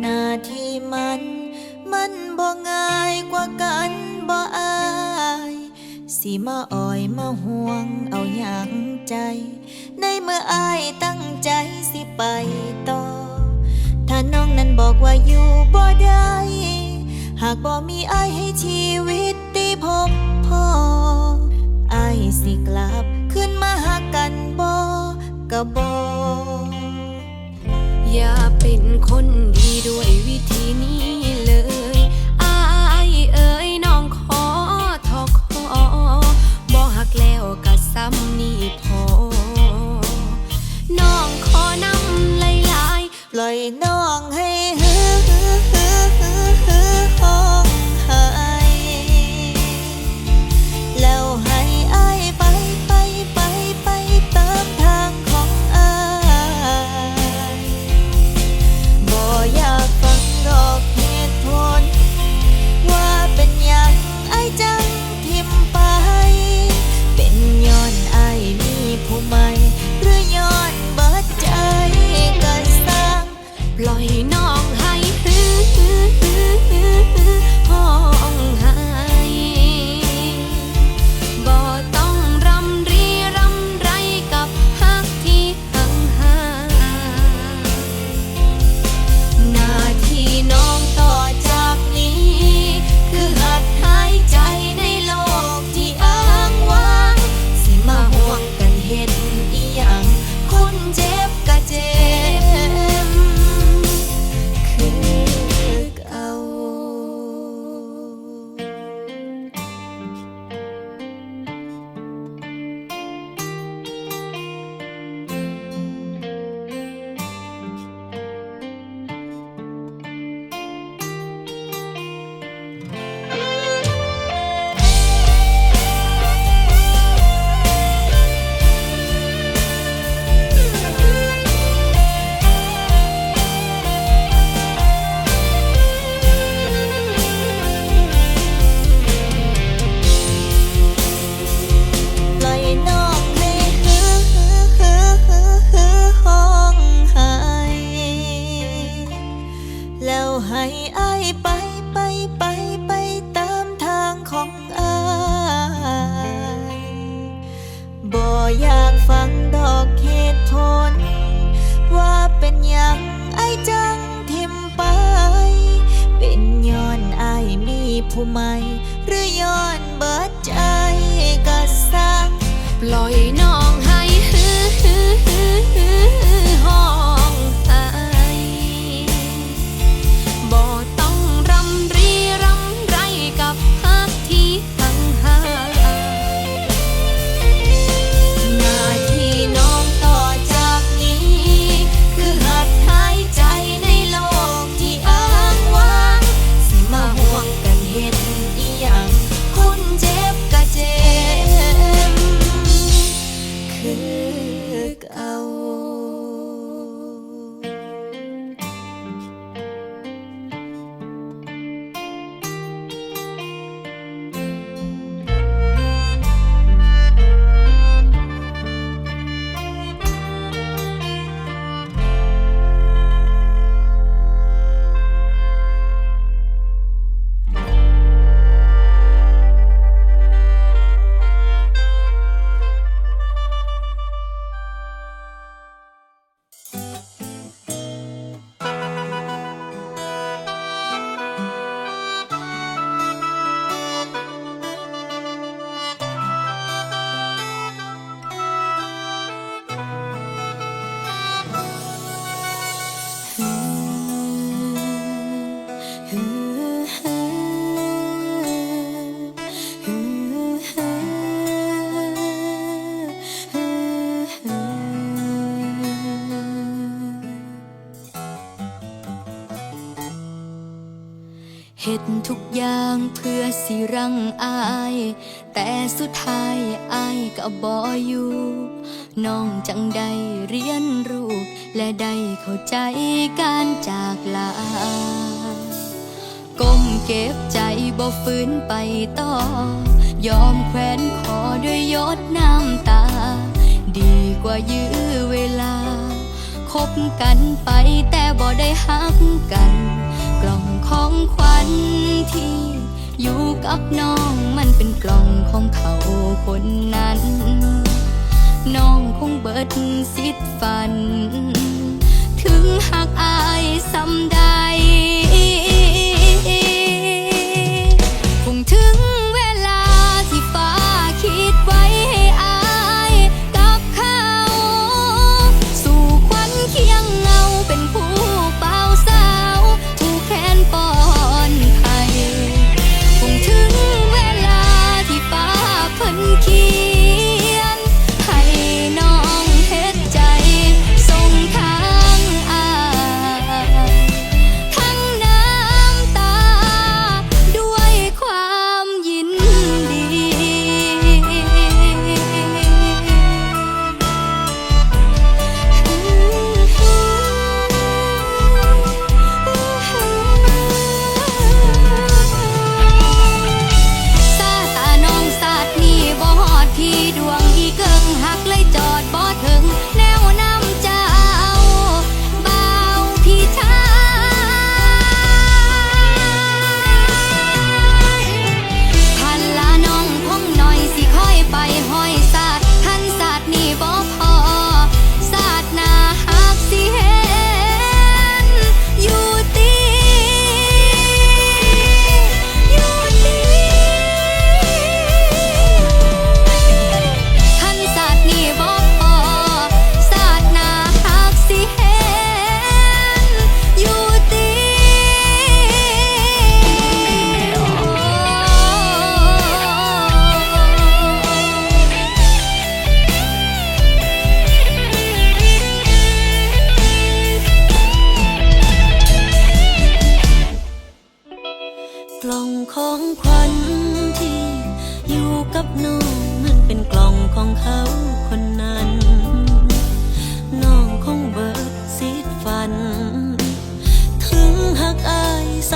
หน้าที่มัน มันบ่ง่ายกว่ากันบ่อายสิมาอ่อยมาห่วงเอาอย่างใจ ในเมื่ออายตั้งใจสิไปต่อ ถ้าน้องนั้นบอกว่าอยู่บ่ได้ หากบ่มีอายให้ชีวิตได้พบพ่ออายสิกลับ ขึ้นมาหากันบ่ก็บ่ อย่าเป็นคนดีด้วยวิธีนี้ ผู้ใหม่ หรือย้อนเบิดใจก็สร้าง ปล่อยน้องให้ฮือฮือฮือ เฮ็ดทุกอย่างเพื่อสิรังอาย แต่สุดท้ายอายก็บออยู่น้องจังได้เรียนรู้และได้เข้าใจการจากลาก้มเก็บใจบ่ฟื้นไปต่อ ยอมแขวนคอด้วยยอดน้ำตา ดีกว่ายื้อเวลา คบกันไปแต่บ่ได้หักกัน กล่องของขวัญที่ อยู่กับน้องมันเป็นกล่องของเขาคนนั้น น้องคงเบิดสิทธิ์ฝัน ถึงหักอายซ้ำได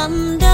someday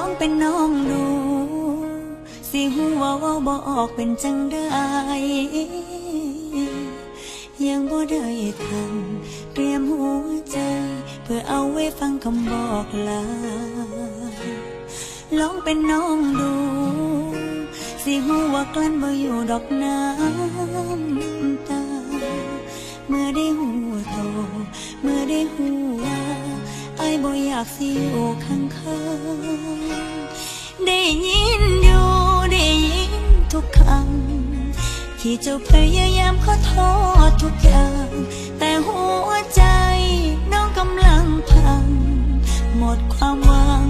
องเป็นน้องดู สิหัวว่าบออกเป็นจังได้ยังบ่ได้ทำเตรียมหัวใจ เพื่อเอาไว้ฟังคำบอกลาลองเป็นน้องดู สิหัวกลั้นบ่อยู่ดอกน้ำตา เมื่อได้หัวโตเมื่อได้หัว บ่อยากสิโอยู่ข้งข้างได้ยินอยู่ได้ยินทุกคำที่เจ้าพยายามขอโทษทุกอย่าง แต่หัวใจน้องกำลังพัง หมดความหวัง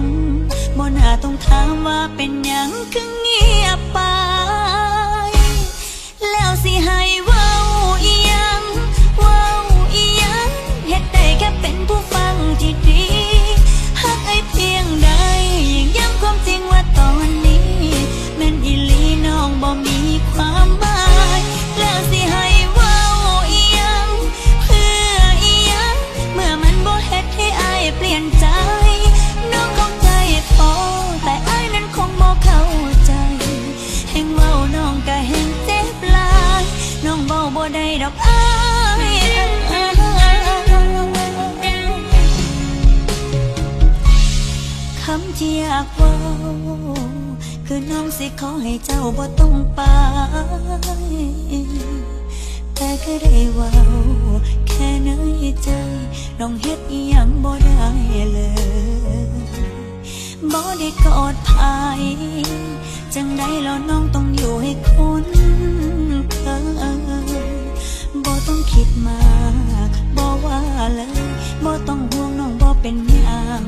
บนหาต้องถามว่าเป็นอย่างคึงเงียบไป บ่ได้ดอายคำที่อยากว้าคือน้องสิขอให้เจ้าบ่ต้องไปแต่ก็ได้ว้าแค่ในใจน้องเฮ็ดอีหยังบ่ได้เลยบ่ได้กอดภายจังใดแล้วน้องต้องอยู่ให้คุ้นเคย บ่ต้องคิดมากบ่ว่าเลยบ่ต้องห่วงน้องบ่เป็นหยัง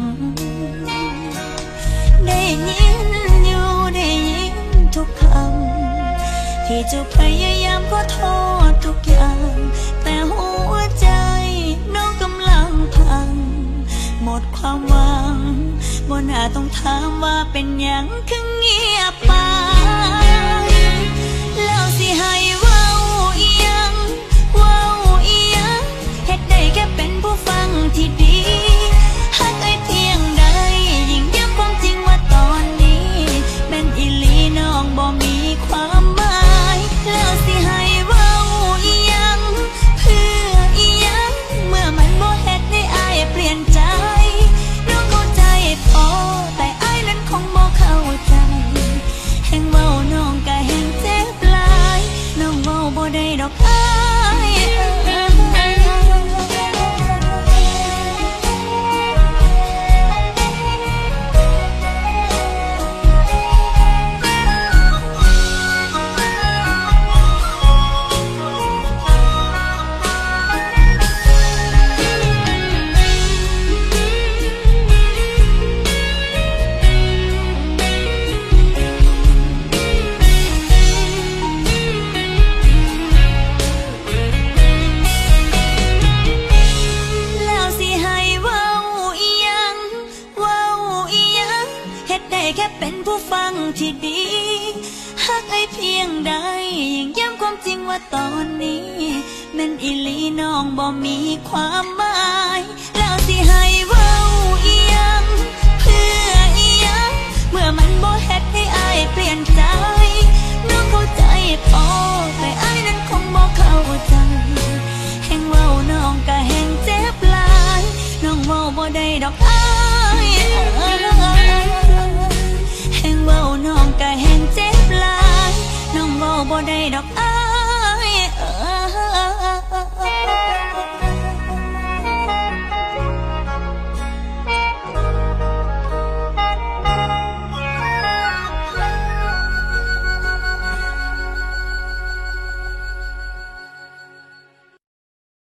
ได้ยินอยู่ได้ยินทุกคำที่เจ้าพยายามขอโทษทุกอย่าง แต่หัวใจน้องกำลังพัง หมดความหวังบ่น่าต้องถามว่าเป็นหยังคือเงียบไปแล้วสิให้ว้า แค่เป็นผู้ฟังที่ดีังที่ดีหากไอเพียงใดยังย้ำความจริงว่าตอนนี้แม่นอิลีน้องบ่มีความหมาย แล้วสิให้เว้าอียังเพื่ออียังเมื่อมันบ่เฮ็ดให้อายเปลี่ยนใจ น้องเข้าใจปอแต่อายนั้นคงบ่เข้าใจแห่งเว้าน้องก็แห่งเจ็บลาย น้องว้าบ่ได้ดอกอาย đây đọc ơi